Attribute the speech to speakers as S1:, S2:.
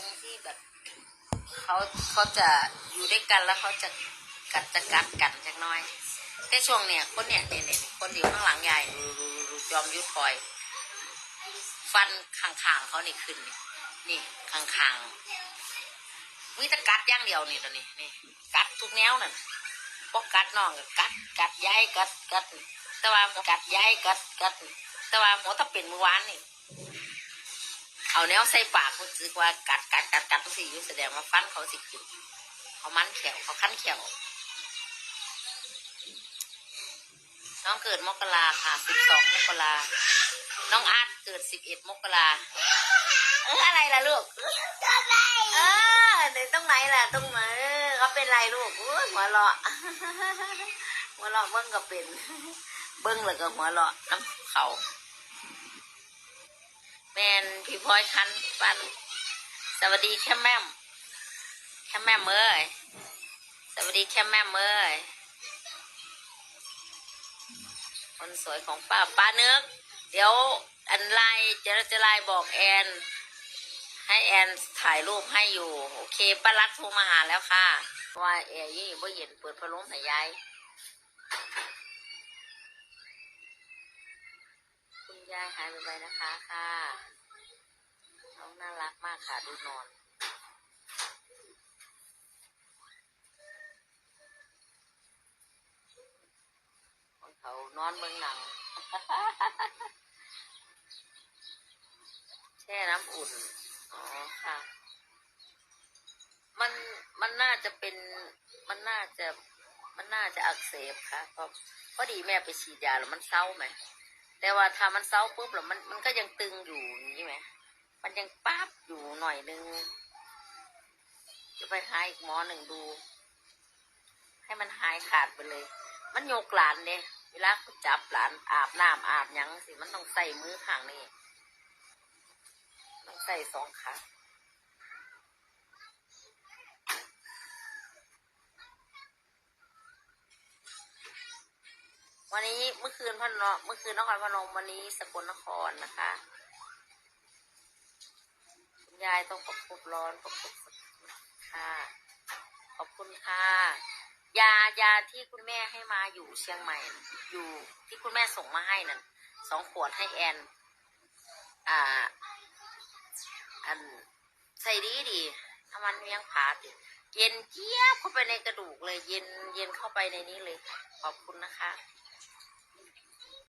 S1: งที่แบบเขาเขาจะอยู่ด้วยกันแล้วเขาจะกัดจะกัดกันจักน้อยแต่ช่วงเนี่ยคนเนี่ยเนี่ยเนี่ยคนอยู่ข้างหลังยายดูดูดูดูจอมยุทธคอย ฟันข้างๆเขานี่ขึ้นนี่นี่ข้างๆมีแต่กัดอย่างเดียวนี่ตอนนี้นี่กัดทุกแนวนั่นพวกกัดน้องก็กัดกัดย้ายกัดกัด แต่ว่ากัดย้ายกัดกัด แต่ว่าหมอถ้าเป็นเมื่อวานนี่ เอาแนวใส่ปากรู้สึกว่ากัดกัดกัดกัดสิอยู่แสดงว่าฟันเขาสิขึ้นเขามันเขียวเขาคั้นเขียวน้องเกิดมกราค่ะสิบสองมกราน้องอาร์ตเกิดสิบเอ็ดมกราเอออะไรล่ะลูกเออเดี๋ยวตรงไหนล่ะตรงไหนเออเขาเป็นไรลูกอุ๊ยหัวเราะหัวเราะเบิ้งก็เป็น เบิ้งเลยก็หัวเราะน้ำเขา แมนพี่พลอยคันปัน สวัสดีแค่แม่มแค่แม่มเอ้ยสวัสดีแค่แม่มเอ้ยคนสวยของป้าป้าเนื้อเดี๋ยวอันไลน์จะจะไลน์บอกแอน ให้แอนถ่ายรูปให้อยู่ โอเคป้ารักโทรมาหาแล้วค่ะว่าแอร์ยี่บ่เย็นเปิดพัดลมให้ยาย คุณ ยายหายไปนะคะค่ะ น้องน่ารักมากค่ะดูนอนของเขานอนเมืองหนัง แช่น้ำอุ่น อ๋อค่ะ มัน มันน่าจะเป็น มันน่าจะ มันน่าจะอักเสบค่ะเพราะพอดีแม่ไปฉีดยาแล้วมันเศร้าไหม แต่ว่าถ้ามันเศร้าปุ๊บหรอมันมันก็ยังตึงอยู่อย่างนี้ไหมมันยังป๊าบอยู่หน่อยนึงจะไปหาอีกหมอหนึ่งดู ให้มันหายขาดไปเลย มันโยกหลานเนี่ยเวลาจับหลานอาบน้ำอาบยังสิมันต้องใส่มือข้างนี่ต้องใส่สองขา เมื่อคืนพนมเมื่อคืนนครพนมวันนี้สกลนครนะคะคุณยายต้องประคบร้อนประคบค่ะขอบคุณค่ะยายาที่คุณแม่ให้มาอยู่เชียงใหม่ อยู่ที่คุณแม่ส่งมาให้นั่นสองขวดให้แอนอ่าอันใส่ดีดีถ้ามันยังผาติดเย็นเจี๊ยบเข้าไปในกระดูกเลย เย็นเย็นเข้าไปในนี้เลย ขอบคุณนะคะ